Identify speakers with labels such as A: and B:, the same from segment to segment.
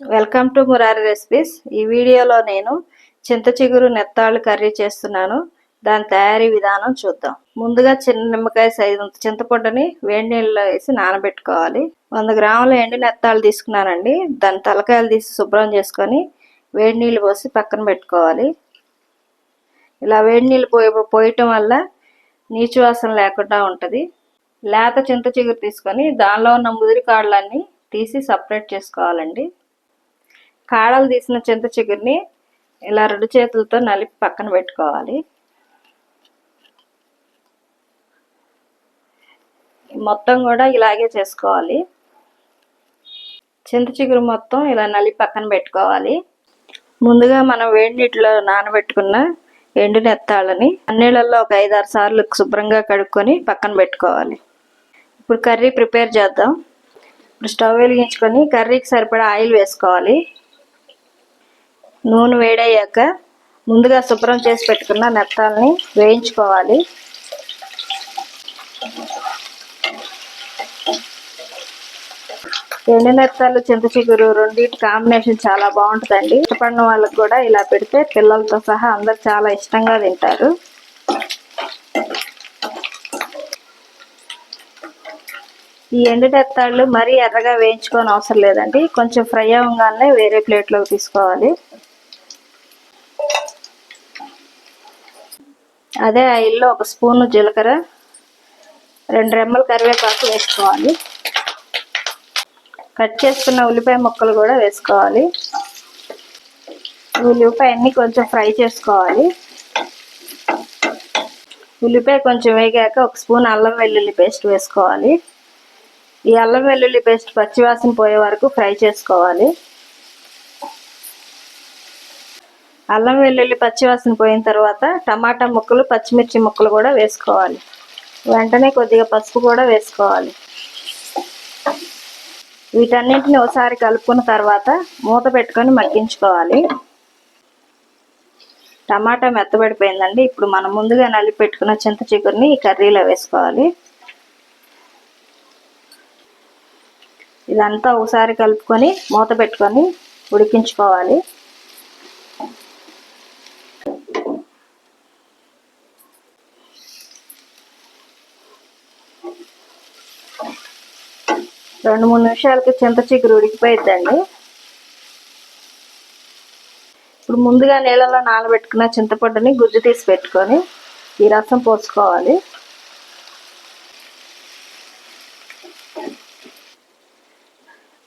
A: Welcome to Murari recipes ఈ వీడియోలో నేను చింత చిగురు నెత్తాళ్ళు కర్రీ చేస్తున్నాను. దాని తయారీ విధానం చూద్దాం. ముందుగా చిన్న నిమ్మకాయ సైజు చింతపండుని వేడి నీళ్ళలో వేసి నానబెట్టుకోవాలి. వంద గ్రాముల ఎండి నెత్తాలు తీసుకున్నానండి. దాని తలకాయలు తీసి శుభ్రం చేసుకొని వేడి నీళ్ళు పోసి పక్కన పెట్టుకోవాలి. ఇలా వేడి నీళ్ళు పోయి పోయటం వల్ల నీచు వాసన లేకుండా ఉంటుంది. లేత చింత చిగురు తీసుకొని దానిలో ఉన్న ముదిరి కాళ్ళన్నీ తీసి సపరేట్ చేసుకోవాలండి. కాడలు తీసిన చింత చిగురిని ఇలా రెండు చేతులతో నలిపి పక్కన పెట్టుకోవాలి. మొత్తం కూడా ఇలాగే చేసుకోవాలి. చింత చిగురు మొత్తం ఇలా నలిపి పక్కన పెట్టుకోవాలి. ముందుగా మనం వేడి నీటిలో నానబెట్టుకున్న ఎండు నెత్తాళ్ళని అన్నిళ్ళల్లో ఒక ఐదారు సార్లు శుభ్రంగా కడుక్కొని పక్కన పెట్టుకోవాలి. ఇప్పుడు కర్రీ ప్రిపేర్ చేద్దాం. ఇప్పుడు స్టవ్ వెలిగించుకొని కర్రీకి సరిపడా ఆయిల్ వేసుకోవాలి. నూనె వేడయ్యాక ముందుగా శుభ్రం చేసి పెట్టుకున్న నెత్తాలని వేయించుకోవాలి. ఎండు నెత్తాలు చింత చిగురు రెండింటి కాంబినేషన్ చాలా బాగుంటుందండి. ఇష్టపడిన వాళ్ళకి కూడా ఇలా పెడితే పిల్లలతో సహా అందరు చాలా ఇష్టంగా తింటారు. ఈ ఎండు నెత్తాళ్ళు మరీ ఎర్రగా వేయించుకోని అవసరం లేదండి. కొంచెం ఫ్రై అవ్వగానే వేరే ప్లేట్లోకి తీసుకోవాలి. అదే ఆయిల్లో ఒక స్పూను జీలకర్ర రెండు రెమ్మలు కరివేపాకు వేసుకోవాలి. కట్ చేసుకున్న ఉల్లిపాయ ముక్కలు కూడా వేసుకోవాలి. ఉల్లిపాయ అన్ని కొంచెం ఫ్రై చేసుకోవాలి. ఉల్లిపాయ కొంచెం వేగాక ఒక స్పూన్ అల్లం వెల్లుల్లి పేస్ట్ వేసుకోవాలి. ఈ అల్లం వెల్లుల్లి పేస్ట్ పచ్చివాసన పోయే వరకు ఫ్రై చేసుకోవాలి. అల్లం వెల్లుల్లి పచ్చివాసన పోయిన తర్వాత టమాటా ముక్కలు పచ్చిమిర్చి ముక్కలు కూడా వేసుకోవాలి. వెంటనే కొద్దిగా పసుపు కూడా వేసుకోవాలి. వీటన్నింటిని ఒకసారి కలుపుకున్న తర్వాత మూత పెట్టుకొని మగ్గించుకోవాలి. టమాటా మెత్తబడిపోయిందండి. ఇప్పుడు మనం ముందుగా నలిపి పెట్టుకున్న చింత చిగురిని ఈ కర్రీలో వేసుకోవాలి. ఇదంతా ఒకసారి కలుపుకొని మూత పెట్టుకొని ఉడికించుకోవాలి. రెండు మూడు నిమిషాలకి చింత చిగురు ఉడికిపోయిద్దండి. ఇప్పుడు ముందుగా నీళ్ళలో నానబెట్టుకున్న చింతపండుని గుజ్జు తీసి పెట్టుకొని ఈ రసం పోసుకోవాలి.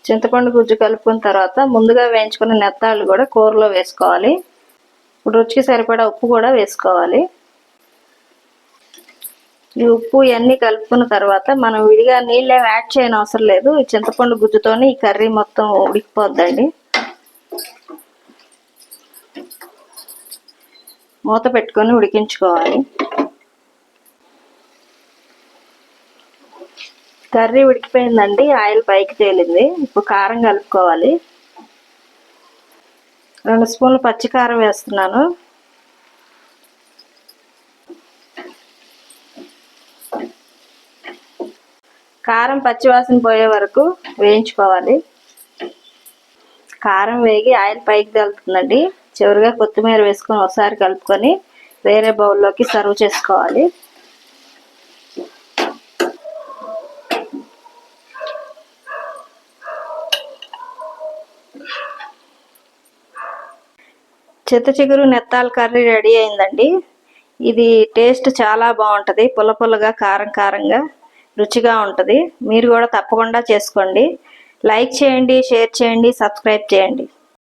A: చింతపండు గుజ్జు కలుపుకున్న తర్వాత ముందుగా వేయించుకున్న నెత్తాళ్ళు కూడా కూరలో వేసుకోవాలి. ఇప్పుడు రుచికి సరిపడా ఉప్పు కూడా వేసుకోవాలి. ఈ ఉప్పు ఇవన్నీ కలుపుకున్న తర్వాత మనం విడిగా నీళ్ళు ఏమి యాడ్ చేయని అవసరం లేదు. ఈ చింతపండు గుజ్జుతోనే ఈ కర్రీ మొత్తం ఉడికిపోద్దండి. మూత పెట్టుకొని ఉడికించుకోవాలి. కర్రీ ఉడికిపోయిందండి. ఆయిల్ పైకి తేలింది. ఇప్పుడు కారం కలుపుకోవాలి. రెండు స్పూన్లు పచ్చికారం వేస్తున్నాను. కారం పచ్చివాసన పోయే వరకు వేయించుకోవాలి. కారం వేగి ఆయిల్ పైకి తేలుతుందండి. చివరిగా కొత్తిమీర వేసుకొని ఒకసారి కలుపుకొని వేరే బౌల్లోకి సర్వ్ చేసుకోవాలి. చిత్త చిగురు నెత్తాల కర్రీ రెడీ అయిందండి. ఇది టేస్ట్ చాలా బాగుంటుంది. పుల్ల పుల్లగా కారం కారంగా. రుచిగా ఉంటుంది. మీరు కూడా తప్పకుండా చేసుకోండి. లైక్ చేయండి షేర్ చేయండి సబ్స్క్రైబ్ చేయండి.